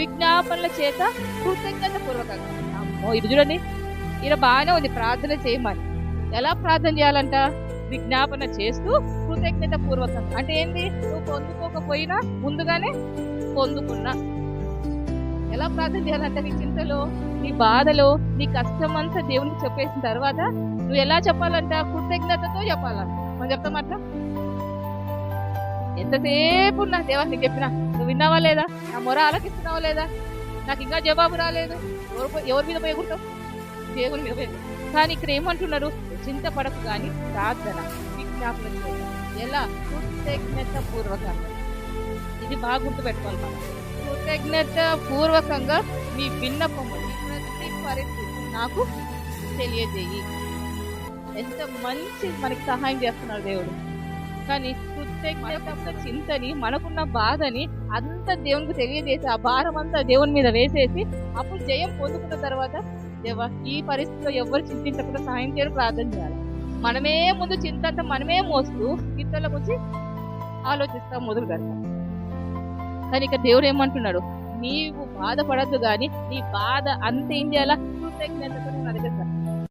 విజ్ఞాపనల చేత కృతజ్ఞత పూర్వకంగా అమ్మో ఇది చూడండి. ఈయన బాగానే ఉంది. ప్రార్థన చేయమని. ఎలా ప్రార్థన చేయాలంట? విజ్ఞాపన చేస్తూ కృతజ్ఞత పూర్వకంగా అంటే ఏంటి నువ్వు పొందుకోకపోయినా ముందుగానే పొందుకున్నా. ఎలా ప్రార్థన చేయాలంటే నీ చింతలో నీ బాధలో నీ కష్టం అంతా దేవునికి చెప్పేసిన తర్వాత నువ్వు ఎలా చెప్పాలంట? కృతజ్ఞతతో చెప్పాలంట. మనం చెప్తామట ఎంతసేపు నా దేవా నీకు చెప్పినా? విన్నావా లేదా? నా మొర ఆలకిస్తున్నావా లేదా? నాకు ఇంకా జవాబు రాలేదు. ఎవరు ఎవరి మీద పోయి దేవుని మీద పోయి కానీ ఇక్కడ ఏమంటున్నారు చింతపడకు కానీ ప్రార్థన విజ్ఞాపన ఎలా? కృతజ్ఞత పూర్వకంగా ఇది బాగా గుర్తుపెట్టుకోవాలి మనం. కృతజ్ఞత పూర్వకంగా మీ విన్నపము ప్రతి పరిస్థితి నాకు తెలియజేయి. ఎంత మంచి మనకి సహాయం చేస్తున్నాడు దేవుడు. కానీ కృతజ్ఞత చింతని మనకున్న బాధని అంత దేవునికి తెలియజేసి ఆ భారం అంతా దేవుని మీద వేసేసి అప్పుడు జయం పొందుకున్న తర్వాత దేవా ఈ పరిస్థితిలో ఎవరు చింతించకుండా సహాయం చేయడం ప్రార్థన చేయాలి. మనమే ముందు చింత మనమే మోస్తూ ఇతరుల గురించి ఆలోచిస్తాం మొదలు పెడతాం. కానీ ఇక దేవుడు ఏమంటున్నాడు? నీవు బాధపడద్దు కానీ నీ బాధ అంత ఏం చేయాలా? కృతజ్ఞతతో నా దగ్గర